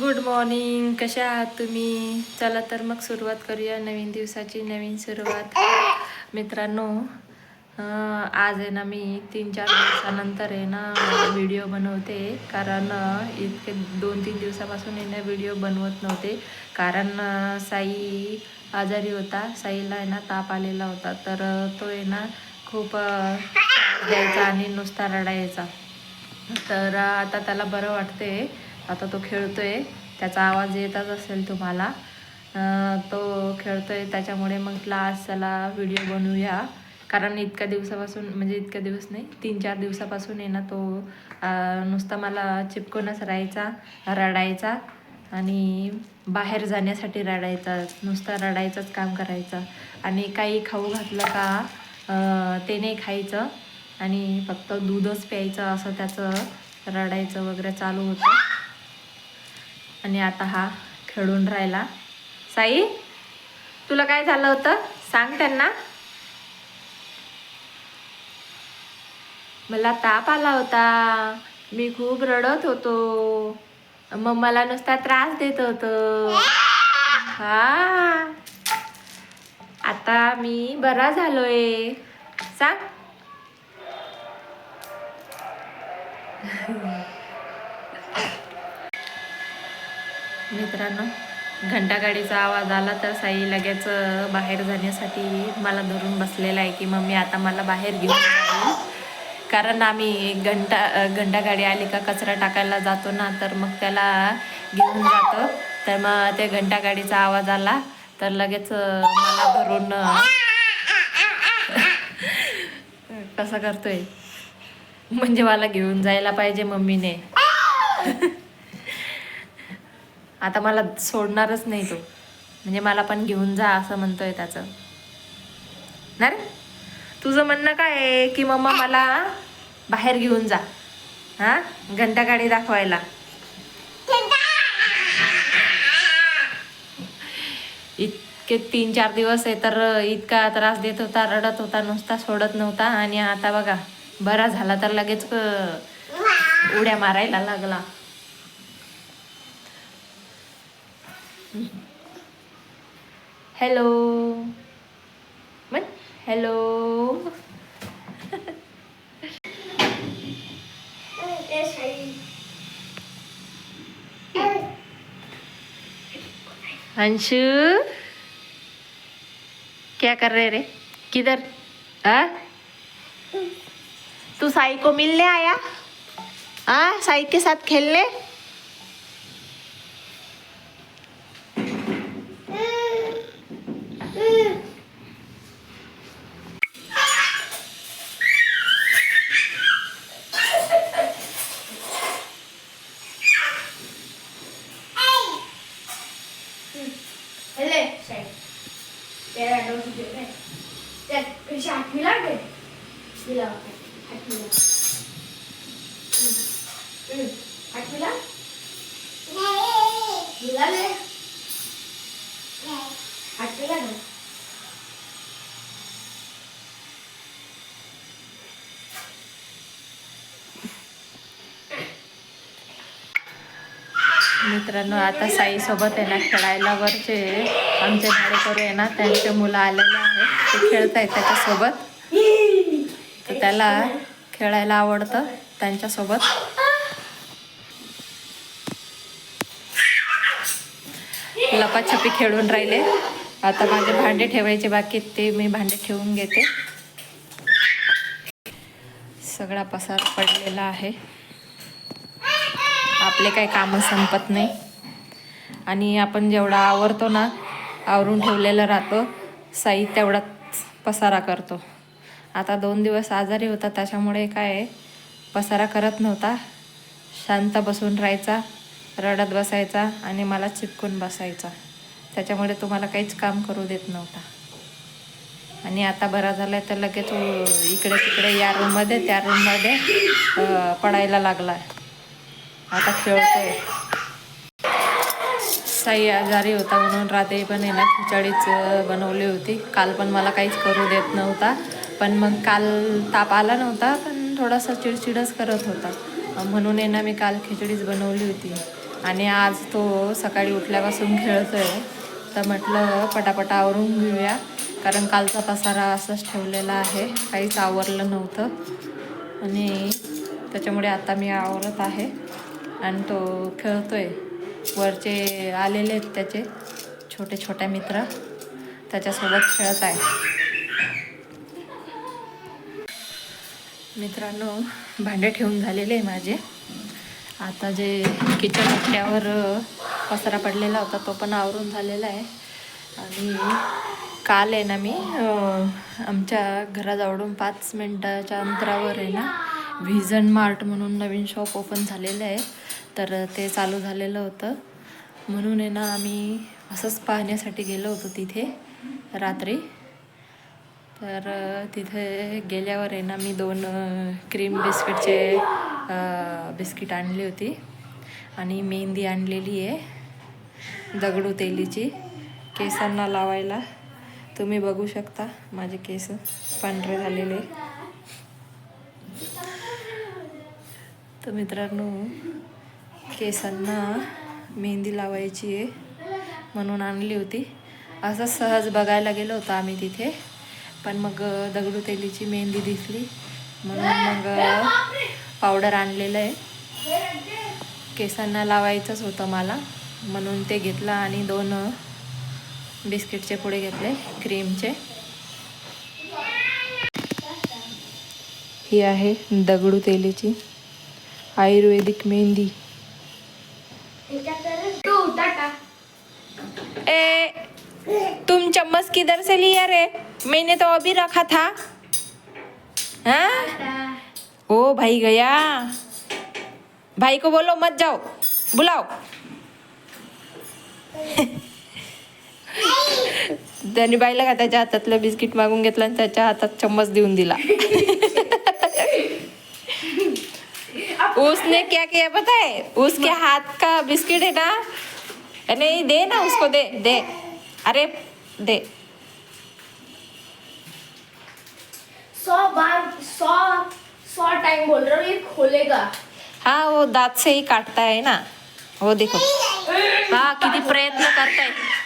Good morning कशा आहात तुम्ही? चला तर मग सुरुवात करूया नवीन दिवसाची नवीन सुरुवात. मित्रांनो आज आहे ना मी तीन चार दिवसानंतर आहे ना व्हिडिओ बनवते. कारण इतके दोन तीन दिवसापासून आहे ना व्हिडिओ बनवत नव्हते. कारण साई आजारी होता. साईला आहे ना ताप आलेला होता. तर तो आहे ना खूप द्यायचा आणि नुसता रडायचा. तर आता त्याला बरं वाटते आता तो खेळतो आहे त्याचा आवाज येतच असेल तुम्हाला. तो खेळतो आहे त्याच्यामुळे मग आज त्याला व्हिडिओ बनवूया. कारण इतक्या दिवसापासून म्हणजे इतक्या दिवस नाही तीन चार दिवसापासून आहे ना तो नुसता मला चिपकूनच राहायचा रडायचा आणि बाहेर जाण्यासाठी रडायचा नुसता रडायचंच काम करायचं. आणि काही खाऊ घातलं का ते नाही खायचं. आणि फक्त दूधच प्यायचं असं त्याचं रडायचं वगैरे चालू होतं. आणि आता हा खेळून राहिला. साई तुला काय झालं होतं? सांग त्यांना. मला ताप आला होता. मी खूप रडत होतो. मग मला नुसता त्रास देत होतं. हा. आता मी बरा झालोय. सांग. मित्रांनो घंटागाडीचा आवाज आला तर साई लगेच बाहेर जाण्यासाठी मला धरून बसलेला आहे की मम्मी आता मला बाहेर घेऊन जाईल कारण आम्ही घंटा घंटागाडी आली का कचरा टाकायला जातो ना तर मग त्याला घेऊन जातो. तर मग ते घंटागाडीचा आवाज आला तर लगेच मला धरून कसं करतोय. म्हणजे मला घेऊन जायला पाहिजे मम्मीने. आता मला सोडणारच नाही तो. म्हणजे मला पण घेऊन जा असं म्हणतोय त्याचं. ना रे? तुझं म्हणणं काय आहे की मम्मा मला बाहेर घेऊन जा. हा? घंटा गाडी दाखवायला. इतके तीन चार दिवस आहे तर इतका त्रास देत होता रडत होता नुसता सोडत नव्हता आणि आता बघा बरा झाला तर लगेच उड्या मारायला लागला. हॅलो म्हण हॅलो अंशु क्या कर रहे रे? किधर? आ? तू साई को मिलने आया? आ साई के साथ खेलने? Pillar le. A मित्रांनो आता साई सोबत आहे ना खेळायला वरचे आमचे भाडेकरू आहे ना त्यांचे मुलं आलेले आहेत. ते खेळत आहेत त्याच्यासोबत. तर त्याला खेळायला आवडतं त्यांच्यासोबत. लपाछपी खेळून राहिले. आता माझे भांडे ठेवायचे बाकी ते मी भांडे ठेवून घेते. सगळा पसार पडलेला आहे. आपले काही कामं संपत नाही. आणि आपण जेवढा आवरतो ना आवरून ठेवलेलं राहतो साई तेवढाच पसारा करतो. आता दोन दिवस आजारी होता त्याच्यामुळे काय आहे, पसारा करत नव्हता. शांत बसून राहायचा. रडत बसायचा आणि मला चिपकून बसायचा. त्याच्यामुळे तुम्हाला काहीच काम करू देत नव्हता. आणि आता बरा झालाय तर लगेच इकडे तिकडे या रूममध्ये त्या रूममध्ये पडायला लागला आता खेळतोय. साई आजारी होता म्हणून रात्री पण आहे ना खिचडीच बनवली होती. काल पण मला काहीच करू देत नव्हता. पण मग काल ताप आला नव्हता पण थोडासा चिडचिडच करत होता. म्हणून आहे ना मी काल खिचडीच बनवली होती. आणि आज तो सकाळी उठल्यापासून खेळतोय. तर म्हटलं पटापट आवरून घेऊया. कारण कालचा पसारा असंच ठेवलेला आहे. काहीच आवरलं नव्हतं. आणि त्याच्यामुळे आता मी आवरत आहे. आणि तो खेळतोय. वरचे आलेले आहेत त्याचे. छोटे छोटे मित्र. त्याच्यासोबत खेळत आहे. मित्रांनो भांडे ठेवून झालेले आहे माझे. आता जे किचन उठल्यावर पसरा पडलेला होता तो पण आवरून झालेला आहे. आणि काल आहे ना मी आमच्या घराजवळून पाच मिनटाच्या अंतरावर आहे ना व्हिजन मार्ट म्हणून नवीन शॉप ओपन झालेलं आहे. तर ते चालू झालेलं होतं. म्हणून आहे ना आम्ही असंच पाहण्यासाठी गेलो होतो तिथे रात्री. तर तिथे गेल्यावर आहे ना मी दोन क्रीम बिस्किटचे बिस्किट आणली होती. आणि मेहंदी आणलेली आहे दगडू तेलीची. केसांना लावायला. तुम्ही बघू शकता माझे केस पांढरे झालेले. तर मित्रांनो केसांना मेहंदी लावायची आहे म्हणून आणली होती. असं सहज बघायला गेलो होतो आम्ही तिथे. पण मग दगडू तेलीची मेहंदी दिसली. म्हणून मग पावडर आणलेलं आहे. केसांना लावायचंच होतं मला. म्हणून ते घेतलं आणि दोन बिस्किटचे पुढे घेतले क्रीमचे. ही आहे दगडू तेलीची आयुर्वेदिक मेहंदी. ए तुम चम्मच किधर से लिया रे. मैंने तो अभी रखा था। हाँ? ओ भाई गया। भाई को बोलो मत जाओ। बुलाओ। त्याने बाईला का त्याच्या हातातलं बिस्किट मागून घेतलं आणि त्याच्या हातात चम्मच देऊन दिला. उसने क्या किया पता है उसके हाथ का बिस्किट है ना? नहीं दे ना उसको दे दे। अरे दे। सौ बार सौ सौ टाइम बोल रहा हूँ ये खोलेगा। हाँ वो दांत से ही काटता है ना। वो देखो। हाँ किती प्रयत्न करताय है।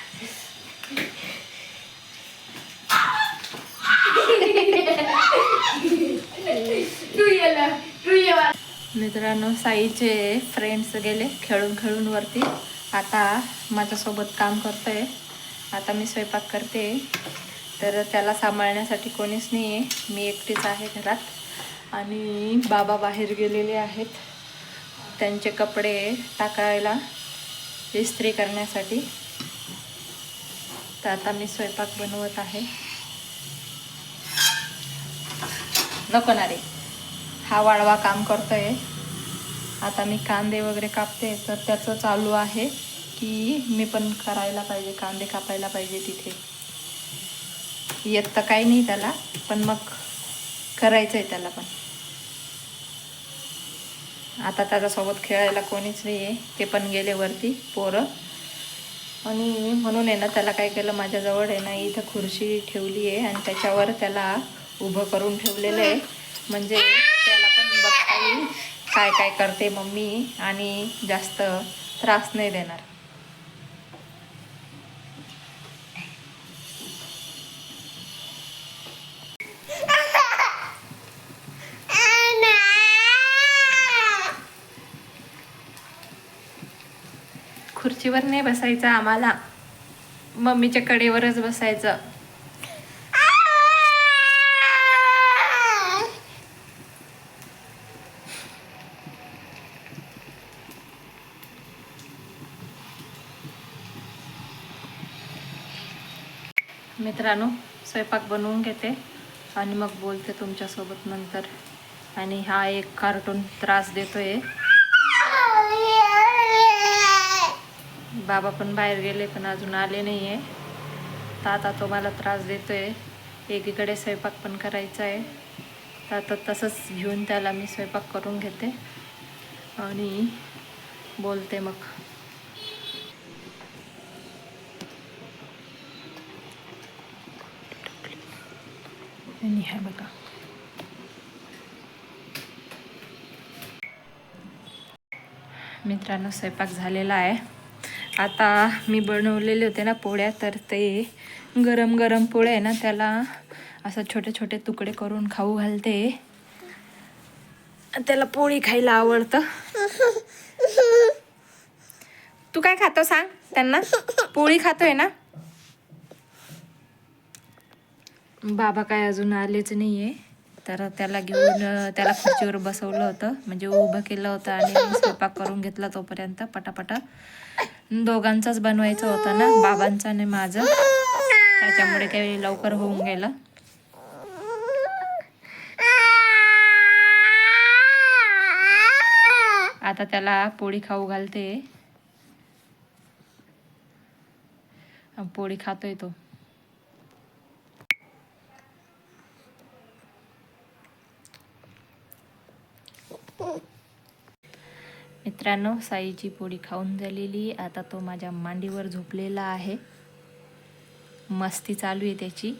मित्रांनो साईचे फ्रेंड्स गेले खेळून खेळून वरती. आता माझ्यासोबत काम करतोय. आता मी स्वयंपाक करते. तर त्याला सांभाळण्यासाठी कोणीच नाही आहे मी एकटीच आहे घरात. आणि बाबा बाहेर गेलेले आहेत. त्यांचे कपडे टाकायला इस्त्री करण्यासाठी. तर आता मी स्वयंपाक बनवत आहे. नको ना रे. हा वाळवा काम करतोय. आता मी कांदे वगैरे कापते. तर त्याचं चालू आहे की मी पण करायला पाहिजे. कांदे कापायला पाहिजे तिथे. येत तर काही नाही त्याला पण मग करायचं आहे त्याला पण. आता त्याच्यासोबत खेळायला कोणीच नाही आहे ते पण गेले वरती पोरं. आणि म्हणून आहे ना त्याला काय केलं माझ्याजवळ आहे ना इथं खुर्ची ठेवली आहे आणि त्याच्यावर त्याला उभं करून ठेवलेलं आहे. म्हणजे त्याला पण बघता येईल काय काय करते मम्मी आणि जास्त त्रास नाही देणार. खुर्चीवर नाही बसायचं आम्हाला. मम्मीच्या कडेवरच बसायचं. मित्रांनो स्वयंपाक बनवून घेते आणि मग बोलते तुमच्यासोबत नंतर. आणि हा एक कार्टून त्रास देतोय. बाबा पण बाहेर गेले पण अजून आले नाही आहे ताता आता तो मला त्रास देतोय. एकीकडे स्वयंपाक पण करायचा आहे तर तसंच घेऊन त्याला मी स्वयंपाक करून घेते. आणि बोलते मग. आणि बघा. मित्रांनो स्वयंपाक झालेला आहे. आता मी बनवलेले होते ना पोळ्या तर ते गरम गरम पोळे आहे ना त्याला असं छोटे छोटे तुकडे करून खाऊ घालते. त्याला पोळी खायला आवडतं. तू काय खातो सांग त्यांना? पोळी खातोय ना? बाबा काय अजून आलेच नाहीये. तर त्याला घेऊन त्याला खुर्चीवर बसवलं होतं. म्हणजे उभं केलं होतं आणि स्वयंपाक करून घेतला तोपर्यंत पटापटा. दोघांचाच बनवायचं होतं ना बाबांचं आणि माझं. त्याच्यामुळे काही लवकर होऊन गेलं. आता त्याला पोळी खाऊ घालते. पोळी खातोय तो. मित्रांनो साईची पोळी खाऊन झालेली. आता तो माझ्या मांडीवर झोपलेला आहे. मस्ती चालू आहे त्याची.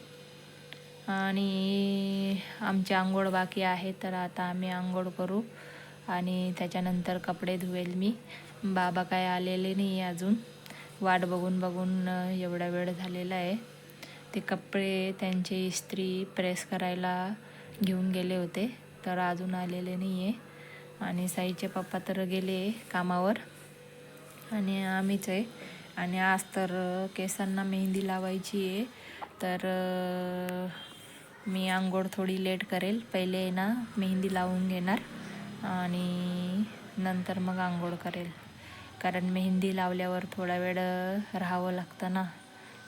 आणि आमची आंघोळ बाकी आहे तर आता आम्ही आंघोळ करू. आणि त्याच्यानंतर कपडे धुवेल मी. बाबा काय आलेले नाही आहे अजून. वाट बघून बघून एवढा वेळ झालेला आहे. ते कपडे त्यांचे इस्त्री प्रेस करायला घेऊन गेले होते तर अजून आलेले नाही आहे. आणि साईचे पप्पा तर गेले कामावर. आणि आम्हीच आहे. आणि आज तर केसांना मेहंदी लावायची आहे. तर मी आंघोळ थोडी लेट करेल. पहिले ना मेहंदी लावून घेणार. आणि नंतर मग आंघोळ करेल. कारण मेहंदी लावल्यावर थोडा वेळ राहावं लागतं ना.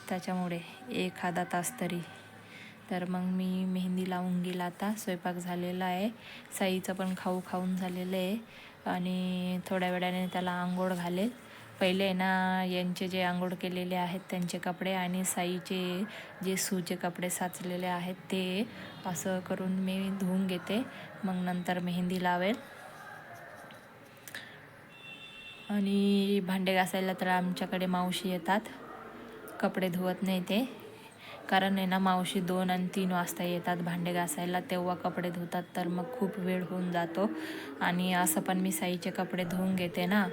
त्याच्यामुळे एखादा तास तरी. तर मग मी मेहंदी लावून गेला आता. स्वयंपाक झालेला आहे. साईचं पण खाऊ खाऊन झालेलं आहे. आणि थोड्या वेळाने त्याला आंघोळ घालेल. पहिले आहे ना यांचे जे आंघोळ केलेले आहेत त्यांचे कपडे आणि साईचे जे सूचे कपडे साचलेले आहेत ते असं करून मी धुवून घेते. मग नंतर मेहंदी लावेल. आणि भांडे घासायला तर आमच्याकडे मावशी येतात. कपडे धुवत नाही ते. कारण आहे ना मावशी दोन आणि तीन वाजता येतात भांडे घासायला तेव्हा कपडे धुतात तर मग खूप वेळ होऊन जातो. आणि असं पण मी साईचे कपडे धुवून घेते ना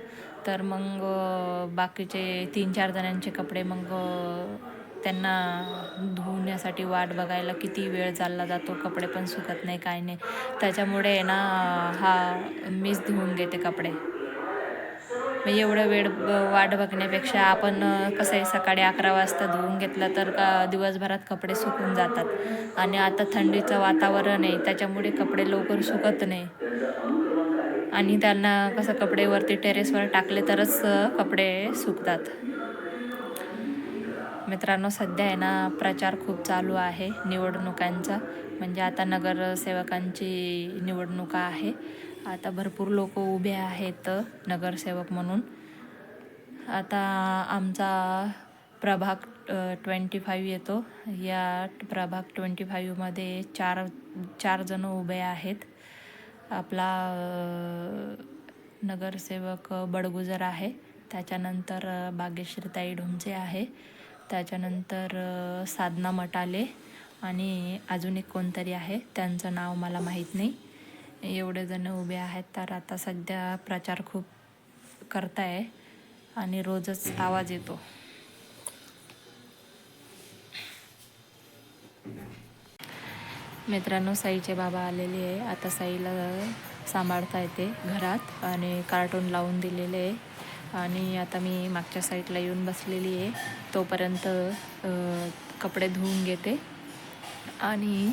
तर मग बाकीचे तीन चार जणांचे कपडे मग त्यांना धुवण्यासाठी वाट बघायला किती वेळ चालला जातो कपडे पण सुकत नाही काय नाही. त्याच्यामुळे आहे ना हा मीच धुवून घेते कपडे. एवढं वेळ ब- वाट बघण्यापेक्षा आपण कसं आहे सकाळी अकरा वाजता धुवून घेतलं तर का दिवसभरात कपडे सुकून जातात. आणि आता थंडीचं वातावरण आहे त्याच्यामुळे कपडे लवकर सुकत नाही. आणि त्यांना कसं कपडेवरती टेरेसवर टाकले तरच कपडे सुकतात. मित्रांनो सध्या आहे ना प्रचार खूप चालू आहे निवडणुकांचा. म्हणजे आता नगरसेवकांची निवडणुका आहे. आता भरपूर लोक उभे आहेत नगरसेवक म्हणून. आता आमचा प्रभाग ट्वेंटी फाईव्ह येतो. या प्रभाग ट्वेंटी फाईव्हमध्ये चार चार जण उभे आहेत. आपला नगरसेवक बडगुजर आहे. त्याच्यानंतर बागेश्रीताई भाग्यश्रीताई ढोमचे आहे. त्याच्यानंतर साधना मटाले आणि अजून एक कोणतरी आहे. त्यांचं नाव मला माहीत नाही. एवढे जण उभे आहेत तर आता सध्या प्रचार खूप करताय आणि रोजच आवाज येतो. मित्रांनो साईचे बाबा आलेले आहे. आता साईला सांभाळता येते घरात आणि कार्टून लावून दिलेले आहे. आणि आता मी मागच्या साईडला येऊन बसलेली आहे. तोपर्यंत कपडे धुवून घेते आणि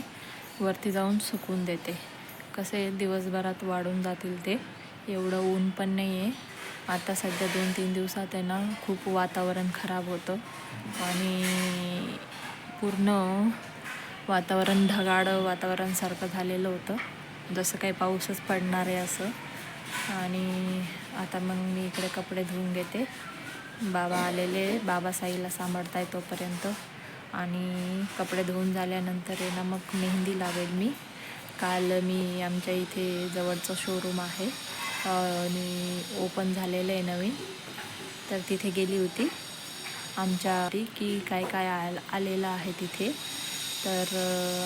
वरती जाऊन सुकून देते. कसे दिवसभरात वाढून जातील ते एवढं ऊन पण नाही आहे. आता सध्या दोन तीन दिवसात आहे ना खूप वातावरण खराब होतं. आणि पूर्ण वातावरण ढगाळ वातावरणसारखं झालेलं होतं. जसं काही पाऊसच पडणार आहे असं. आणि आता मग मी इकडे कपडे धुवून घेते. बाबा आलेले बाबासाईला सांभाळताय तोपर्यंत. आणि कपडे धुवून झाल्यानंतर आहे ना मग मेहंदी लावेल मी. काल मी आमच्या इथे जवळचं शोरूम आहे. आणि ओपन झालेलं आहे नवीन. तर तिथे गेली होती. आमच्या की काय काय आलेलं आहे तिथे. तर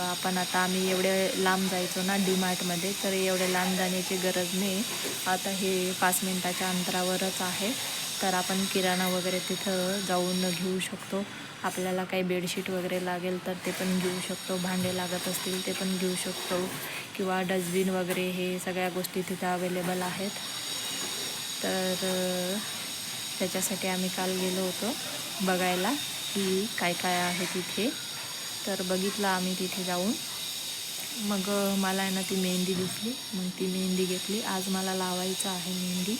आपण आता आम्ही एवढे लांब जायचो ना डी मार्टमध्ये तर एवढे लांब जाण्याची गरज नाही. आता हे पाच मिनटाच्या अंतरावरच आहे. तर आपण किराणा वगैरे तिथं जाऊन घेऊ शकतो. आपल्याला काही बेडशीट वगैरे लागेल तर ते पण घेऊ शकतो. भांडे लागत असतील ते पण घेऊ शकतो. किंवा डस्टबिन वगैरे हे सगळ्या गोष्टी तिथं अवेलेबल आहेत. तर त्याच्यासाठी आम्ही काल गेलो होतो बघायला की काय काय आहे तिथे. तर बघितलं आम्ही तिथे जाऊन. मग मला आहे ना ती मेहंदी दिसली. मग ती मेहंदी घेतली. आज मला लावायचं आहे मेहंदी.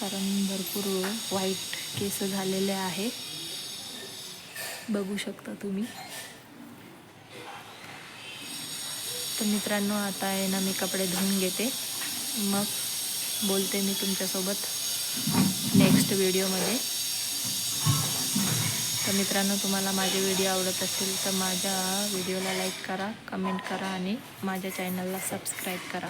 कारण भरपूर वाईट केस झालेले आहे. बघू शकता तुम्ही. तर मित्रांनो आता आहे ना मी कपडे धुवून घेते. मग बोलते मी तुमच्यासोबत नेक्स्ट व्हिडिओमध्ये तर मित्रांनो तुम्हाला माझे व्हिडिओ आवडत असतील तर माझ्या व्हिडिओला लाईक करा कमेंट करा आणि माझ्या चॅनलला सबस्क्राईब करा.